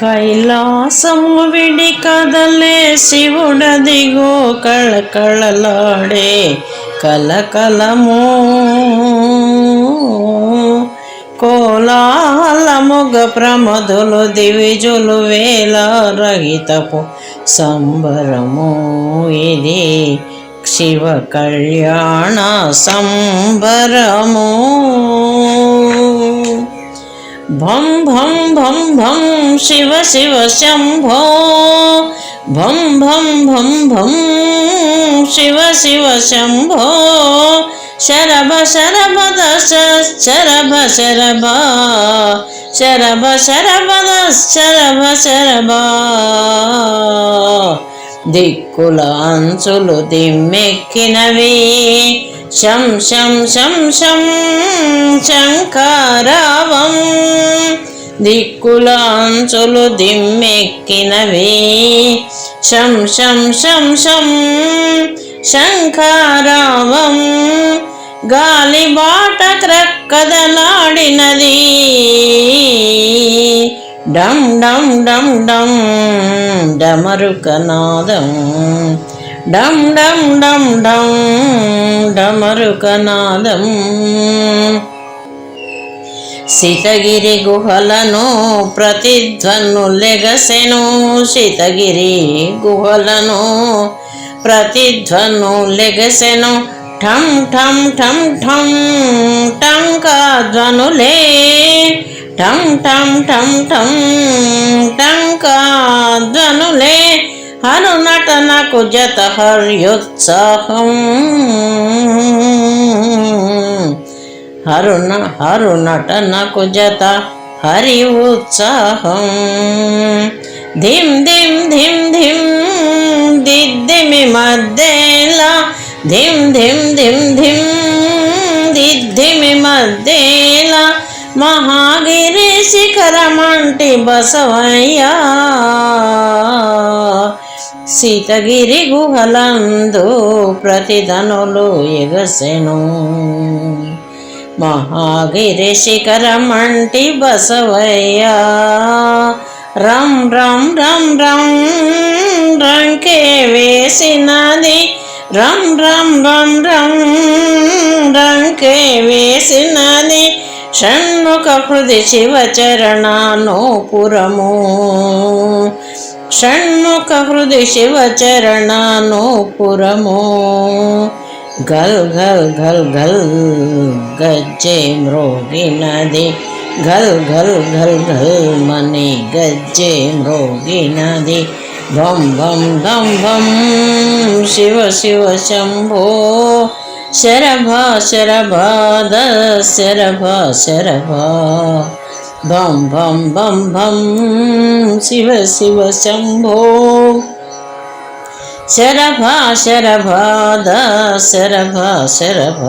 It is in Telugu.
కైలాసము విడి కదలే శివుడదిగో కళకళలాడే కలకలము. కోలాలముగ ప్రమదులు దివిజులు వేల రహితపు సంబరము. ఇది శివ కళ్యాణ సంబరము. భం భం భం భం శివ శివ శంభో. భం భం భం భం శివ శివ శంభో. శరభ శరభ దశ శరభ శరభ. శరభ శరభ శరభ శరభ. దిక్కుల అంచులు దిమ్మెక్కినవి. శం శం శం శం శంకరావం దిక్కులాంచులు దిమ్మెక్కినవే. దిమ్మెక్కినవి శం శం శం శం శంఖారావం. గాలి బాట క్రక్కదలాడినది డం డం డం డం డమరుకనాదం డం డం డం డం డమరుకనాదం శితగిరి గుహలను ప్రతిధ్వను లెగసెను. శితగిరి గుహలను ప్రతిధ్వనులెగసెను ఠం ఠం ఠం ఠం టంకాధ్వనులే ఠం ఠం ఠం ఠం టంకాధ్వనులే హను నటనకు జత హర్యుత్సాహం. హరుణ హరు నటనకు జత హరి ఉత్సాహం. ధిం ధిం ధిం ధిం దిద్దిమి మధ్యలా. ధిం ధిం ధిం ధిం దిద్దిమి మధ్యలా. మహాగిరి శిఖరమంటి బసవయ్యా. సీతగిరి గుహలందు ప్రతిధనులు ఎగసెను. మహాగిరి శిఖరమంటి బసవయ్యా. రం రం రం రం రంకే వేసినది. రం రం రం రం రంకే వేసినది. షణ్ముఖ హృది శివచరణానోపురము షణ్ముఖ హృది శివచరణానోపురము గల్ గల్ గల్ గల్ గజ్జే మ్రోగినది గల్ గల్ గల్ గల్ మని గజ్జే మ్రోగినది భం భం ధం భం శివ శివ శంభో శరభ శరభ ద శరభ శరభ భం భం భం భం శివ శివ శంభో శరభ శరభ ద శరభ శరభ.